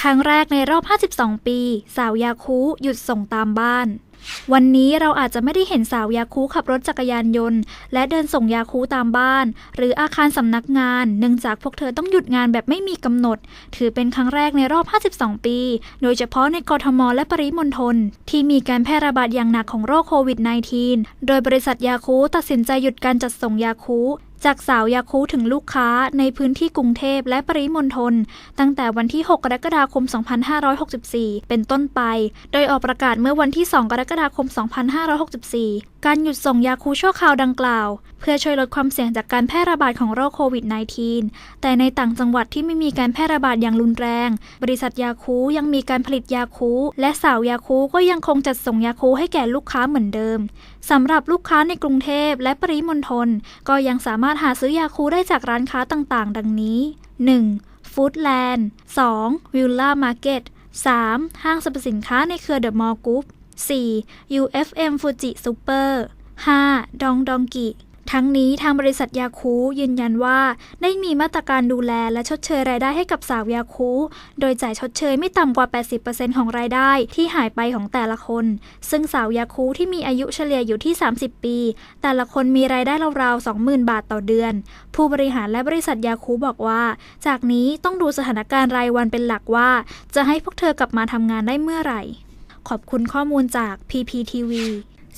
ครั้งแรกในรอบ 52 ปี สาวยาคูหยุดส่งตามบ้าน วันนี้เราอาจจะไม่ได้เห็นสาวยาคูขับรถจักรยานยนต์ และเดินส่งยาคูตามบ้าน หรืออาคารสำนักงาน เนื่องจากพวกเธอต้องหยุดงานแบบไม่มีกำหนด ถือเป็นครั้งแรกในรอบ 52 ปี โดยเฉพาะในกรทมและปริมณฑลที่มีการแพร่ระบาดอย่างหนักของโรคโควิด -19 โดยบริษัทยาคูตัดสินใจหยุดการจัดส่งยาคู จากสาวยาคูถึงลูกค้าในพื้นที่กรุงเทพและปริมณฑลตั้งแต่วันที่ 6 กรกฎาคม 2564 เป็นต้นไป โดยออกประกาศเมื่อวันที่ 2 กรกฎาคม 2564 การหยุดส่งยาคูชั่วคราวดังกล่าวเพื่อช่วยลดความเสี่ยงจากการแพร่ระบาดของโรคโควิด -19 แต่ในต่างจังหวัดที่ไม่มีการแพร่ระบาดอย่างรุนแรง บริษัทยาคูยังมีการผลิตยาคูและสาวยาคูก็ยังคงจัดส่งยาคูให้แก่ลูกค้าเหมือนเดิมสำหรับลูกค้าในกรุงเทพและปริมณฑลก็ยังสามารถหาซื้อยาคูได้จากร้านค้าต่างๆ ดังนี้ 1. ฟู้ดแลนด์ 2. วิลล่ามาร์เก็ต 3. ห้างสรรพสินค้าในเครือเดอะมอลล์กรุ๊ป 4. UFM Fuji Super 5. ดองดองกิ ทั้งนี้ทางบริษัทยาคูยืนยันว่า ได้มีมาตรการดูแลและชดเชยรายได้ให้กับสาวยาคู โดยจ่ายชดเชยไม่ต่ำกว่า 80%ของรายได้ที่หายไปของแต่ละคน ซึ่งสาวยาคูที่มีอายุเฉลี่ยอยู่ที่ 30 ปี แต่ละคนมีรายได้ราวๆ 20,000 บาทต่อเดือน ผู้บริหารและบริษัทยาคูบอกว่า จากนี้ต้องดูสถานการณ์รายวันเป็นหลักว่า จะให้พวกเธอกลับมาทำงานได้เมื่อไหร่ ขอบคุณข้อมูลจาก PPTV